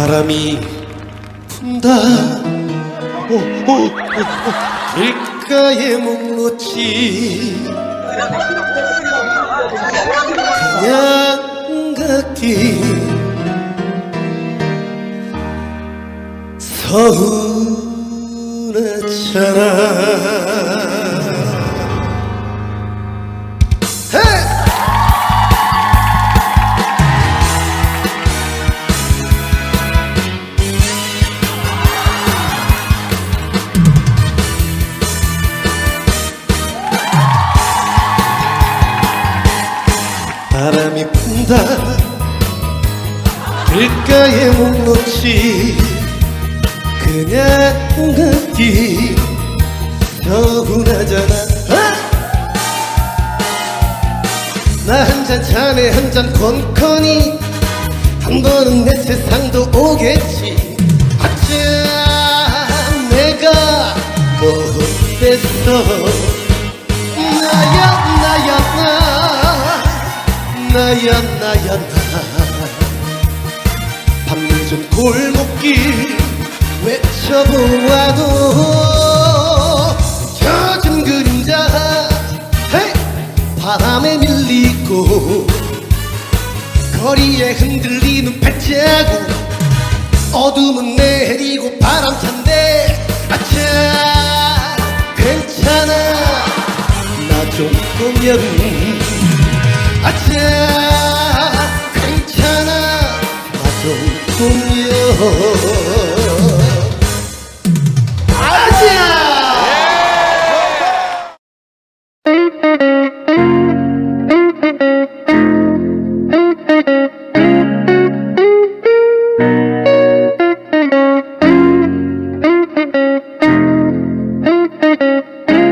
바람이 분다. 오, 오, 오, 오. 길가에 묵묵지. 그냥 걷기. 서운하잖아 바람이 분다. 길가에 묵묵지 그냥 걷기 서운하잖아 나 한 잔 자네 한잔 콘코니 한 번은 내 세상도 오겠지. 아차 내가 못됐어 나야 나야 나 밤 늦은 골목길 외쳐보아도 젖은 그림자! 바람에 밀리고 거리에 흔들리는 발자국 어둠은 내리고 바람 찬데 아차 괜찮아 나 좀 보면 아차